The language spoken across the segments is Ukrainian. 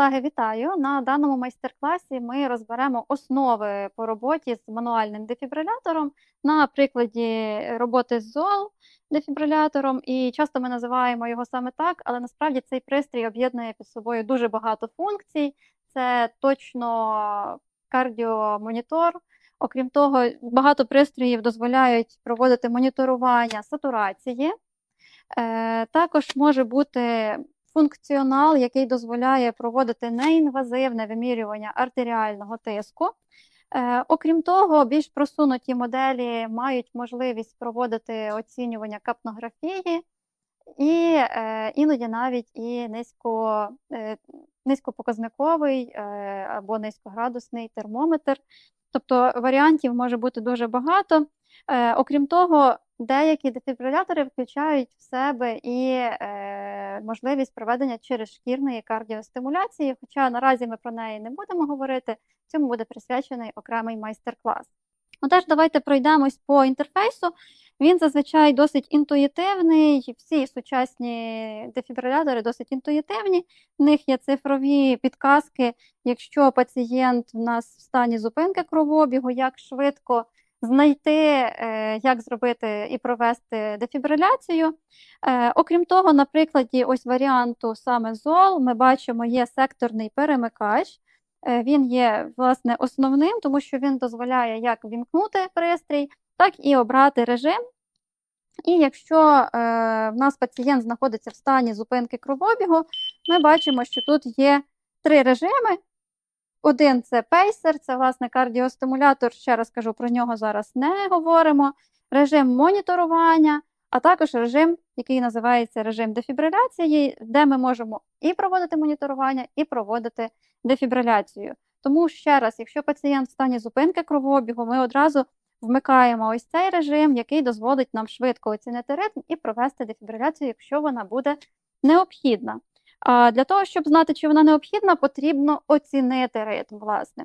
колеги, вітаю! На даному майстер-класі ми розберемо основи по роботі з мануальним дефібрилятором на прикладі роботи з ЗОЛ дефібрилятором. І часто ми називаємо його саме так, але насправді цей пристрій об'єднує під собою дуже багато функцій. Це точно кардіомонітор. Окрім того, багато пристроїв дозволяють проводити моніторування сатурації. Е, Також може бути функціонал, який дозволяє проводити неінвазивне вимірювання артеріального тиску. Е, Окрім того, більш просунуті моделі мають можливість проводити оцінювання капнографії і е, іноді навіть і низько, е, низькопоказниковий або низькоградусний термометр. Тобто варіантів може бути дуже багато. Е, окрім того, деякі дефібрилятори включають в себе і е, можливість проведення черезшкірної кардіостимуляції, хоча наразі ми про неї не будемо говорити, цьому буде присвячений окремий майстер-клас. Ну, теж давайте пройдемось по інтерфейсу. Він зазвичай досить інтуїтивний, всі сучасні дефібрилятори досить інтуїтивні. В них є цифрові підказки, якщо пацієнт в нас в стані зупинки кровообігу, як швидко знайти, е, як зробити і провести дефібриляцію. Е, Окрім того, на прикладі ось варіанту саме ЗОЛ, ми бачимо, є секторний перемикач. Е, Він є власне основним, тому що він дозволяє як вімкнути пристрій, так і обрати режим. І якщо е, в нас пацієнт знаходиться в стані зупинки кровообігу, ми бачимо, що тут є три режими. Один це пейсер, це власне кардіостимулятор. Ще раз кажу, про нього зараз не говоримо. Режим моніторування, а також режим, який називається режим дефібриляції, де ми можемо і проводити моніторування, і проводити дефібриляцію. Тому ще раз, якщо пацієнт в стані зупинки кровообігу, ми одразу вмикаємо ось цей режим, який дозволить нам швидко оцінити ритм і провести дефібриляцію, якщо вона буде необхідна. А для того, щоб знати, чи вона необхідна, потрібно оцінити ритм, власне.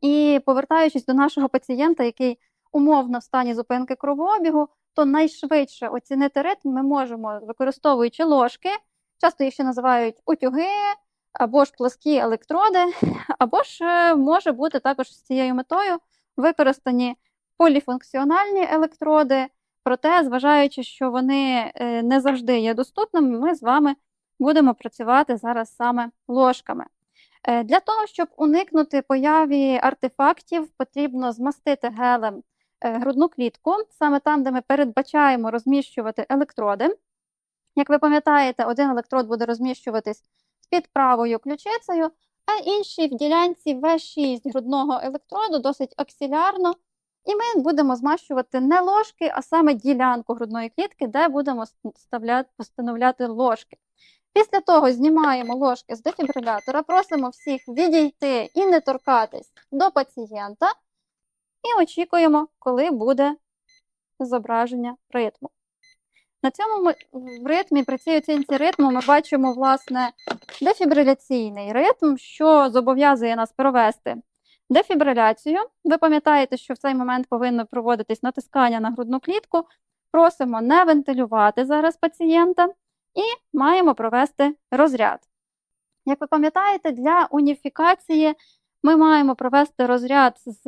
І повертаючись до нашого пацієнта, який умовно в стані зупинки кровообігу, то найшвидше оцінити ритм ми можемо, використовуючи ложки, часто їх ще називають утюги, або ж плоскі електроди, або ж е, може бути також з цією метою використані поліфункціональні електроди, проте, зважаючи, що вони е, не завжди є доступними, ми з вами будемо працювати зараз саме ложками. Е, Для того, щоб уникнути появі артефактів, потрібно змастити гелем е, грудну клітку, саме там, де ми передбачаємо розміщувати електроди. Як ви пам'ятаєте, один електрод буде розміщуватись під правою ключицею, а інший в ділянці В6 грудного електроду досить аксілярно. І ми будемо змащувати не ложки, а саме ділянку грудної клітки, де будемо встановляти ложки. Після того знімаємо ложки з дефібрилятора, просимо всіх відійти і не торкатись до пацієнта, і очікуємо, коли буде зображення ритму. На цьому ми, в ритмі, при цій оцінці ритму, ми бачимо власне дефібриляційний ритм, що зобов'язує нас провести дефібриляцію. Ви пам'ятаєте, що в цей момент повинно проводитись натискання на грудну клітку. Просимо не вентилювати зараз пацієнта і маємо провести розряд. Як ви пам'ятаєте, для уніфікації ми маємо провести розряд з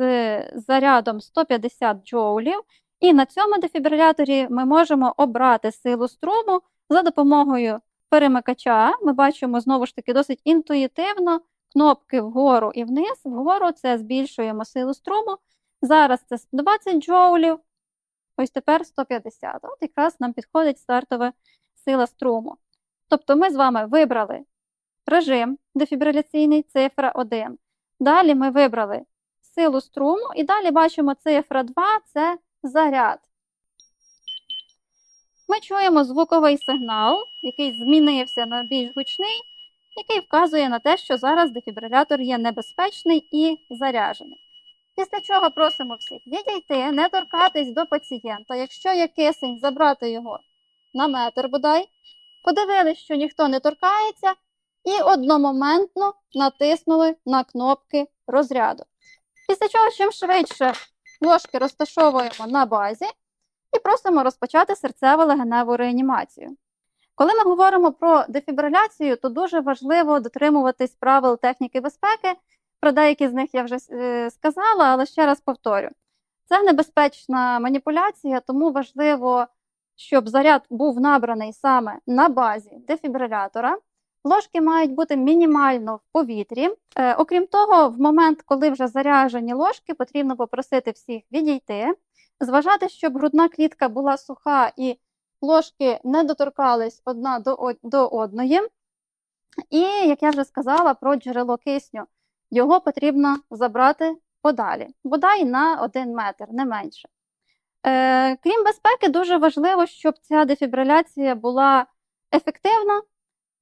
зарядом 150 джоулів, і на цьому дефібриляторі ми можемо обрати силу струму за допомогою перемикача. Ми бачимо знову ж таки досить інтуїтивно кнопки вгору і вниз. Вгору це збільшуємо силу струму. Зараз це 20 джоулів, ось тепер 150. От якраз нам підходить стартова сила струму. Тобто ми з вами вибрали режим дефібриляційний, цифра 1. Далі ми вибрали силу струму, і далі бачимо цифра 2 це заряд. Ми чуємо звуковий сигнал, який змінився на більш гучний, який вказує на те, що зараз дефібрилятор є небезпечний і заряджений. Після чого просимо всіх відійти, не торкатись до пацієнта. Якщо є кисень, забрати його на метр бодай. Подивились, що ніхто не торкається, і одномоментно натиснули на кнопки розряду. Після чого, чим швидше ложки розташовуємо на базі і просимо розпочати серцево-легеневу реанімацію. Коли ми говоримо про дефібриляцію, то дуже важливо дотримуватись правил техніки безпеки. Про деякі з них я вже е, сказала, але ще раз повторю. Це небезпечна маніпуляція, тому важливо, щоб заряд був набраний саме на базі дефібрилятора. Ложки мають бути мінімально в повітрі. Е, окрім того, в момент, коли вже заряджені ложки, потрібно попросити всіх відійти, зважати, щоб грудна клітка була суха і ложки не доторкались одна до, до одної. І, як я вже сказала, про джерело кисню, його потрібно забрати подалі, бодай на один метр, не менше. Е, Крім безпеки, дуже важливо, щоб ця дефібриляція була ефективна,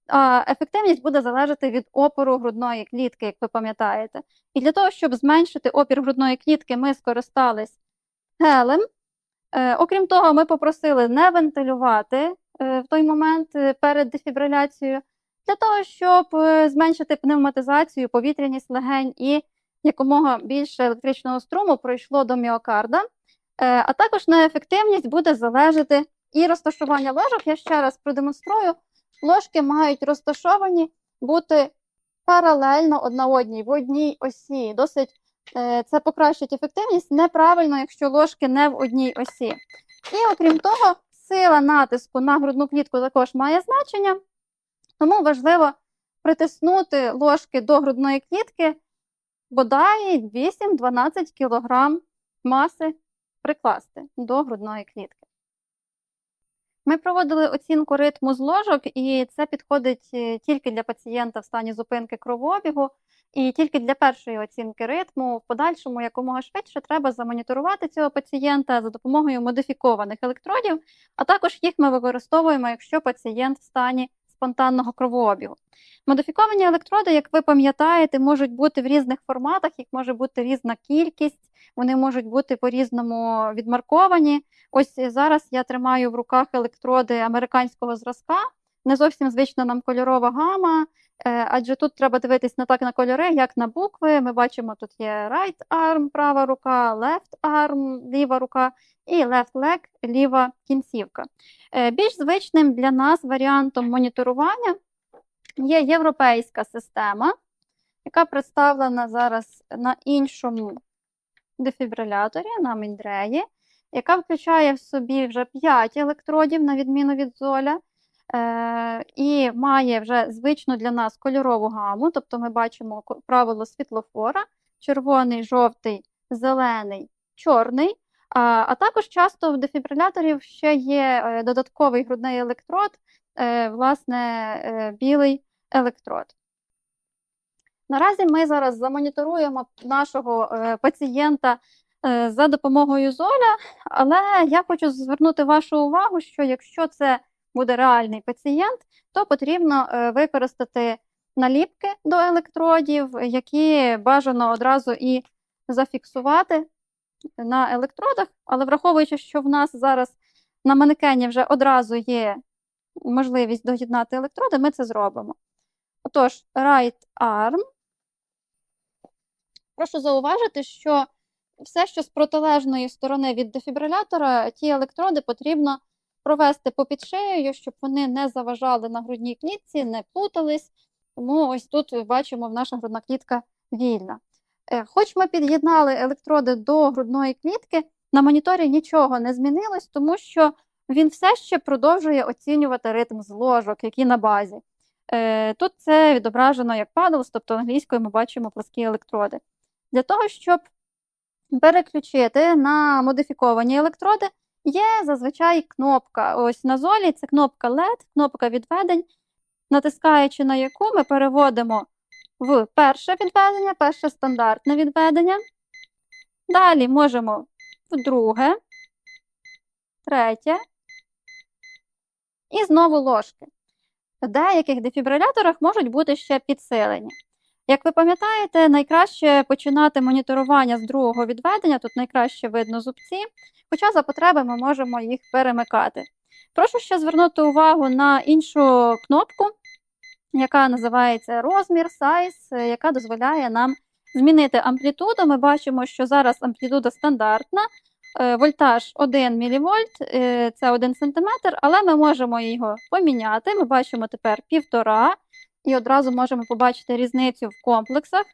а ефективність буде залежати від опору грудної клітки, як ви пам'ятаєте. І для того, щоб зменшити опір грудної клітки, ми скористались гелем. Е, окрім того, ми попросили не вентилювати е, в той момент е, перед дефібриляцією, для того, щоб е, зменшити пневматизацію, повітряність легень і якомога більше електричного струму пройшло до міокарда. Е, а також на ефективність буде залежати і розташування ложок. Я ще раз продемонструю. Ложки мають розташовані бути паралельно одна одній в одній осі. Досить е, це покращить ефективність неправильно, якщо ложки не в одній осі. І окрім того, сила натиску на грудну клітку також має значення, тому важливо притиснути ложки до грудної клітки бодай 8-12 кг маси прикласти до грудної клітки. Ми проводили оцінку ритму з ложок, і це підходить е, тільки для пацієнта в стані зупинки кровообігу, і тільки для першої оцінки ритму. В подальшому якомога швидше треба замоніторувати цього пацієнта за допомогою модифікованих електродів, а також їх ми використовуємо, якщо пацієнт в стані спонтанного кровообігу. Модифіковані електроди, як ви пам'ятаєте, можуть бути в різних форматах, їх може бути різна кількість, вони можуть бути по-різному відмарковані. Ось зараз я тримаю в руках електроди американського зразка. Не зовсім звична нам кольорова гама, е, адже тут треба дивитись не так на кольори, як на букви. Ми бачимо, тут є right arm, права рука, left arm, ліва рука, і left leg, ліва кінцівка. Е, більш звичним для нас варіантом моніторування є європейська система, яка представлена зараз на іншому дефібриляторі, на Міндреї, яка включає в собі вже 5 електродів, на відміну від золя. Е, і має вже звичну для нас кольорову гаму, тобто ми бачимо правило світлофора: червоний, жовтий, зелений, чорний. А також часто в дефібриляторів ще є е, додатковий грудний електрод, е, власне, білий електрод. Наразі ми зараз замоніторуємо нашого пацієнта за допомогою золя, але я хочу звернути вашу увагу, що якщо це буде реальний пацієнт, то потрібно е, використати наліпки до електродів, які бажано одразу і зафіксувати на електродах, але враховуючи, що в нас зараз на манекені вже одразу є можливість доєднати електроди, ми це зробимо. Отож, right arm. Прошу зауважити, що все, що з протилежної сторони від дефібрилятора, ті електроди потрібно провести попід шиєю, щоб вони не заважали на грудній клітці, не плутались. Тому ось тут бачимо, наша грудна клітка вільна. Е, хоч ми під'єднали електроди до грудної клітки, на моніторі нічого не змінилось, тому що він все ще продовжує оцінювати ритм з ложок, які на базі. Е, тут це відображено як paddles, тобто англійською ми бачимо пласкі електроди. Для того, щоб переключити на модифіковані електроди, Є зазвичай кнопка. Ось на золі це кнопка LED, кнопка відведень, натискаючи на яку ми переводимо в перше відведення, перше стандартне відведення. Далі можемо в друге, третє і знову ложки. В деяких дефібриляторах можуть бути ще підсилені. Як ви пам'ятаєте, найкраще починати моніторування з другого відведення, тут найкраще видно зубці, хоча за потреби ми можемо їх перемикати. Прошу ще звернути увагу на іншу кнопку, яка називається розмір, size, яка дозволяє нам змінити амплітуду. Ми бачимо, що зараз амплітуда стандартна, Е, Вольтаж 1 мВ, це 1 см, але ми можемо його поміняти. Ми бачимо тепер 1,5 і одразу можемо побачити різницю в комплексах.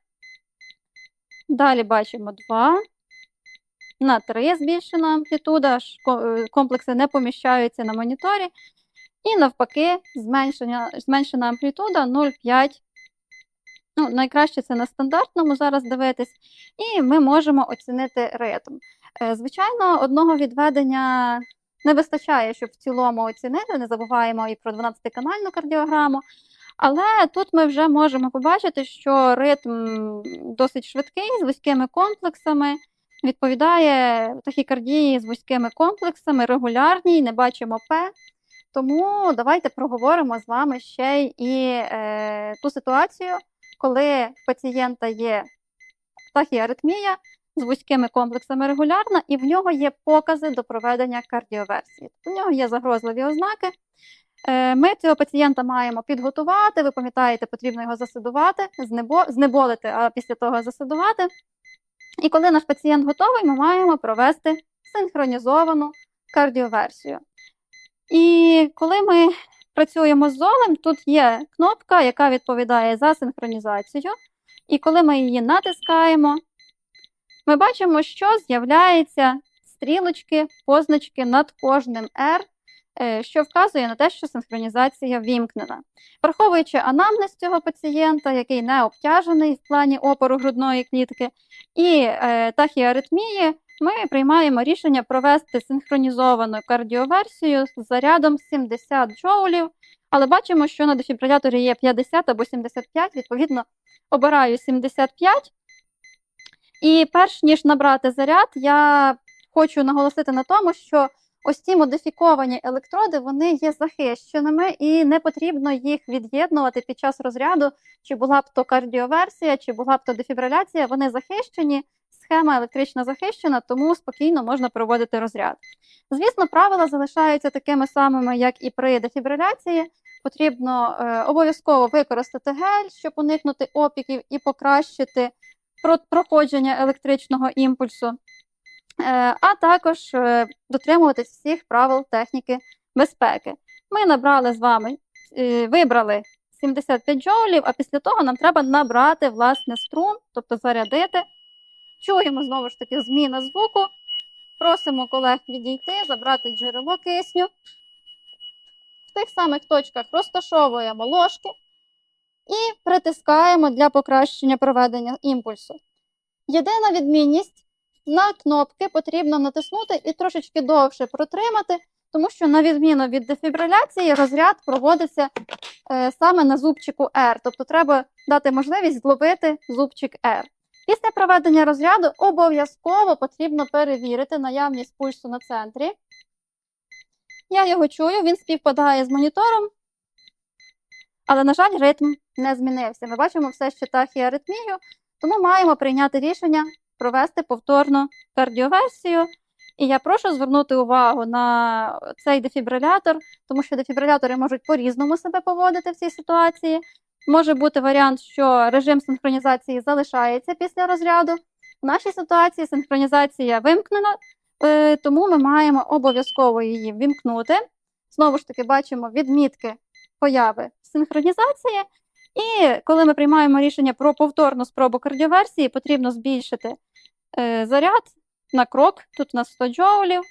Далі бачимо 2 на 3 збільшена амплітуда, е, комплекси не поміщаються на моніторі. І навпаки, зменшена амплітуда 0,5. Ну, найкраще це на стандартному зараз дивитись, і ми можемо оцінити ритм. Е, Звичайно, одного відведення не вистачає, щоб в цілому оцінити. Не забуваємо і про 12-канальну кардіограму. Але тут ми вже можемо побачити, що ритм досить швидкий, з вузькими комплексами, відповідає тахікардії з вузькими комплексами, регулярній, не бачимо П. Тому давайте проговоримо з вами ще й е, ту ситуацію, коли в пацієнта є тахіаритмія з вузькими комплексами регулярна, і в нього є покази до проведення кардіоверсії. В нього є загрозливі ознаки. Е, Ми цього пацієнта маємо підготувати. Ви пам'ятаєте, потрібно його засидувати, знеболити, а після того засидувати. І коли наш пацієнт готовий, ми маємо провести синхронізовану кардіоверсію. І коли ми працюємо з золем, тут є кнопка, яка відповідає за синхронізацію. І коли ми її натискаємо, ми бачимо, що з'являються стрілочки, позначки над кожним R, що вказує на те, що синхронізація вімкнена. Враховуючи анамнез цього пацієнта, який не обтяжений в плані опору грудної клітки, і е, тахіаритмії, ми приймаємо рішення провести синхронізовану кардіоверсію з зарядом 70 джоулів, але бачимо, що на дефібриляторі є 50 або 75, відповідно, обираю 75. І перш ніж набрати заряд, я хочу наголосити на тому, що ось ці модифіковані електроди вони є захищеними і не потрібно їх від'єднувати під час розряду, чи була б то кардіоверсія, чи була б то дефібриляція. Вони захищені, схема електрична захищена, тому спокійно можна проводити розряд. Звісно, правила залишаються такими самими, як і при дефібриляції. Потрібно е, обов'язково використати гель, щоб уникнути опіків і покращити проходження електричного імпульсу, а також е, дотримуватись всіх правил техніки безпеки. Ми набрали з вами, е, вибрали 75 джоулів, а після того нам треба набрати власне струм, тобто зарядити. Чуємо знову ж таки зміна звуку. Просимо колег відійти, забрати джерело кисню. В тих самих точках розташовуємо ложки і притискаємо для покращення проведення імпульсу. Єдина відмінність на кнопки потрібно натиснути і трошечки довше протримати, тому що, на відміну від дефібриляції, розряд проводиться е, саме на зубчику R, тобто треба дати можливість зловити зубчик R. Після проведення розряду обов'язково потрібно перевірити наявність пульсу на центрі. Я його чую, він співпадає з монітором, але, на жаль, ритм не змінився. Ми бачимо все ще тахіаритмію, тому маємо прийняти рішення провести повторну кардіоверсію. І я прошу звернути увагу на цей дефібрилятор, тому що дефібрилятори можуть по-різному себе поводити в цій ситуації. Може бути варіант, що режим синхронізації залишається після розряду. В нашій ситуації синхронізація вимкнена, е, тому ми маємо обов'язково її вімкнути. Знову ж таки, бачимо відмітки появи синхронізації. І коли ми приймаємо рішення про повторну спробу кардіоверсії, потрібно збільшити заряд на крок. Тут у нас 100 джоулів.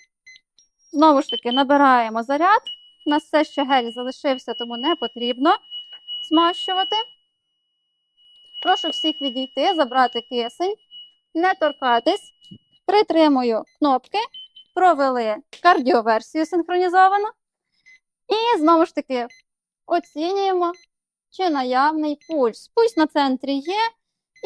Знову ж таки, набираємо заряд. У нас все ще гель залишився, тому не потрібно змащувати. Прошу всіх відійти, забрати кисень, не торкатись. Притримую кнопки, провели кардіоверсію синхронізовану. І знову ж таки оцінюємо, чи наявний пульс. Пульс на центрі є,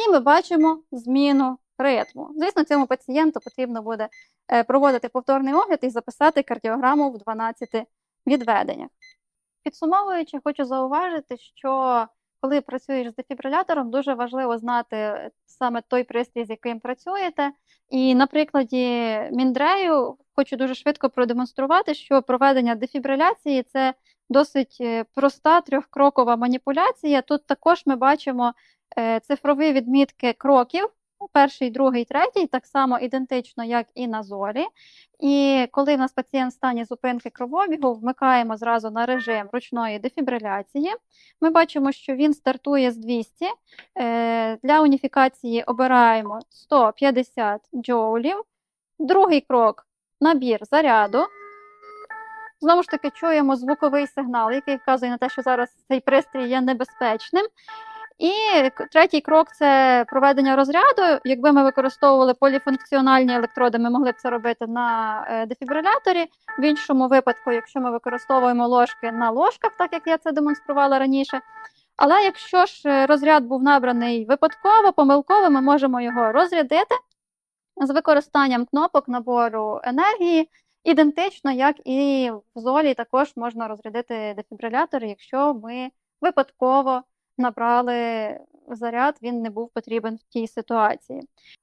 і ми бачимо зміну ритму. Звісно, цьому пацієнту потрібно буде е, проводити повторний огляд і записати кардіограму в 12 відведеннях. Підсумовуючи, хочу зауважити, що коли працюєш з дефібрилятором, дуже важливо знати е, саме той пристрій, з яким працюєте. І на прикладі Міндрею хочу дуже швидко продемонструвати, що проведення дефібриляції це досить е, проста трьохкрокова маніпуляція. Тут також ми бачимо цифрові відмітки кроків перший, другий, третій, так само ідентично, як і на золі. І коли в нас пацієнт в стані зупинки кровообігу, вмикаємо зразу на режим ручної дефібриляції. Ми бачимо, що він стартує з 200. Е, Для уніфікації обираємо 150 джоулів. Другий крок набір заряду. Знову ж таки, чуємо звуковий сигнал, який вказує на те, що зараз цей пристрій є небезпечним. І третій крок це проведення розряду. Якби ми використовували поліфункціональні електроди, ми могли б це робити на е, дефібриляторі. В іншому випадку, якщо ми використовуємо ложки на ложках, так як я це демонструвала раніше. Але якщо ж е, розряд був набраний випадково, помилково, ми можемо його розрядити з використанням кнопок набору енергії, ідентично, як і в золі також можна розрядити дефібрилятор, якщо ми випадково набрали заряд, він не був потрібен в тій ситуації.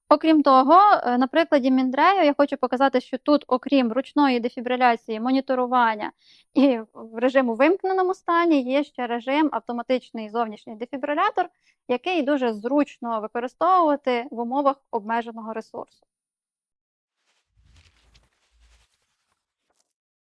Окрім того, е, на прикладі Міндрею я хочу показати, що тут, окрім ручної дефібриляції, моніторування і в режиму вимкненому стані, є ще режим автоматичний зовнішній дефібрилятор, який дуже зручно використовувати в умовах обмеженого ресурсу.